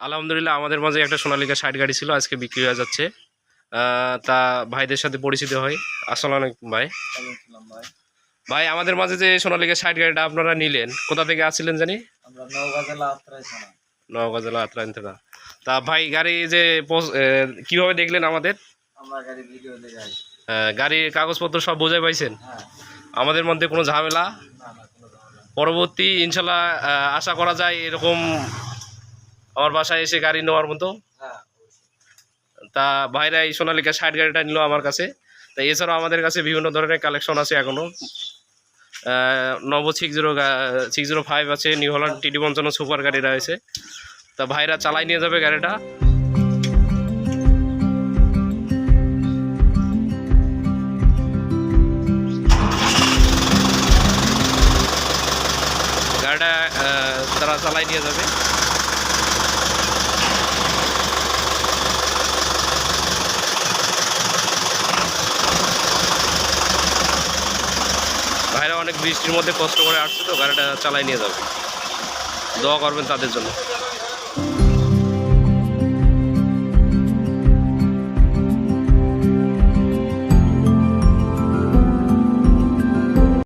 আলহামদুলিল্লাহ আমাদের মাঝে একটা সোনালিকা ষাট গাড়ি ছিল আজকে বিক্রি হয়ে যাচ্ছে। তা ভাইদের সাথে পরিচিত হয় আসসালামু আলাইকুম ভাই। ভাই আমাদের মাঝে যে সোনালিকা ষাট গাড়িটা আপনারা নিলেন কোথা থেকে আসছিলেন জানি? নওগাঁ জেলা আত্রাই থানা। নওগাঁ জেলা আত্রায়ণ থেকে তা ভাই গাড়ি যে কীভাবে দেখলেন আমাদের? আহ, গাড়ির কাগজপত্র সব বোঝাই পাইছেন? হ্যাঁ। আমাদের মধ্যে কোনো ঝামেলা না না কোনো ঝামেলা নেই। পরবর্তী ইনশাল্লাহ আশা করা যায় এরকম আমার বাসায় এসে গাড়ি নেওয়ার মতো। তা ভাইরা এই সোনালিকা ষাট গাড়িটা নিল আমার কাছে। তা এছাড়াও আমাদের কাছে বিভিন্ন ধরনের কালেকশন আছে এখনও নব six zero six zero five আছে নিউ হল্যান্ড টিডি পঞ্চান্ন সুপার গাড়ি রয়েছে। তা ভাইরা চালাই নিয়ে যাবে গাড়িটা। গাড়িটা তারা চালাই নিয়ে যাবে। ভাইরা অনেক বৃষ্টির মধ্যে কষ্ট করে আসছে তো, গাড়িটা চালাই নিয়ে যাবে। দোয়া করবেন তাদের জন্য।